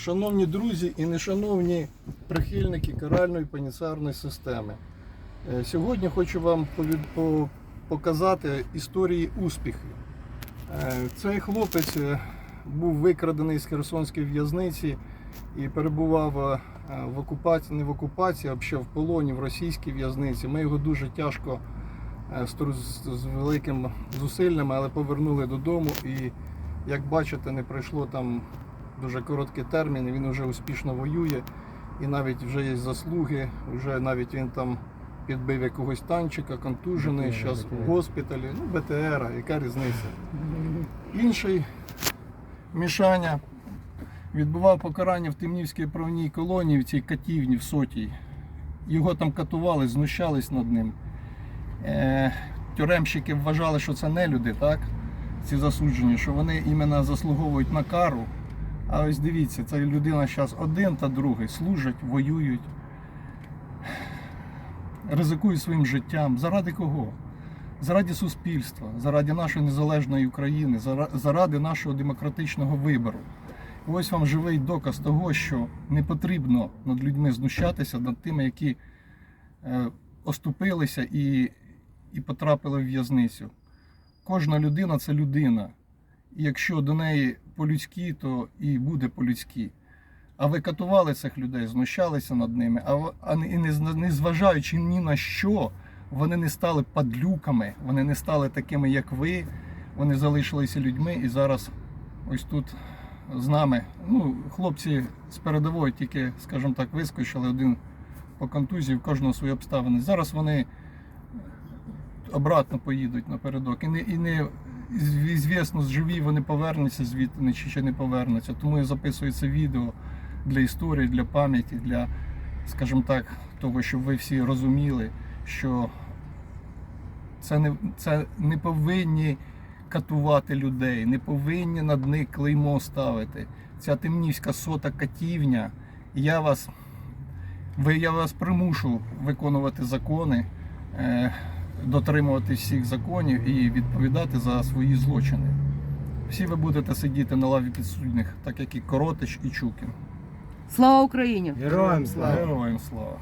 Шановні друзі і нешановні прихильники каральної пенітенціарної системи. Е, Сьогодні хочу вам показати історії успіху. Е, Цей хлопець е, був викрадений з Херсонської в'язниці і перебував в окупації, не в окупації, а взагалі в полоні в російській в'язниці. Ми його дуже тяжко з, великими зусиллями, але повернули додому. І як бачите, не пройшло там дуже короткий термін, він вже успішно воює. І навіть вже є заслуги, вже навіть він там підбив якогось танчика, контужений, зараз в госпіталі. Ну, БТР, яка різниця? Інший Мішаня відбував покарання в Темнівській правній колонії в цій катівні в сотій. Його там катували, знущались над ним. Е, тюремщики вважали, що це не люди, так? Ці засуджені, що вони іменно заслуговують на кару. А ось дивіться, ця людина зараз один та другий служать, воюють, ризикують своїм життям. Заради кого? Заради суспільства, заради нашої незалежної України, заради нашого демократичного вибору. І ось вам живий доказ того, що не потрібно над людьми знущатися, над тими, які е, оступилися і, і потрапили в в'язницю. Кожна людина це людина. І якщо до неї по-людськи, то і буде по-людськи. А ви катували цих людей, знущалися над ними, а, і не, зважаючи ні на що, вони не стали падлюками, вони не стали такими, як ви. Вони залишилися людьми і зараз ось тут з нами. Ну, хлопці з передової тільки, скажімо так, вискочили один по контузії, в кожного свої обставини. Зараз вони обратно поїдуть напередок. І не, і не звісно, живі вони повернуться звідти чи ще не повернуться. Тому я записую це відео для історії, для пам'яті, для, скажімо так, того, щоб ви всі розуміли, що це не, це не повинні катувати людей, не повинні над них клеймо ставити. Ця темнівська сота катівня. Я вас, ви, я вас примушу виконувати закони, е, дотримувати всіх законів і відповідати за свої злочини. Всі ви будете сидіти на лаві підсудних, так як і Коротич і Чукін. Слава Україні! Героям слава! Героям слава!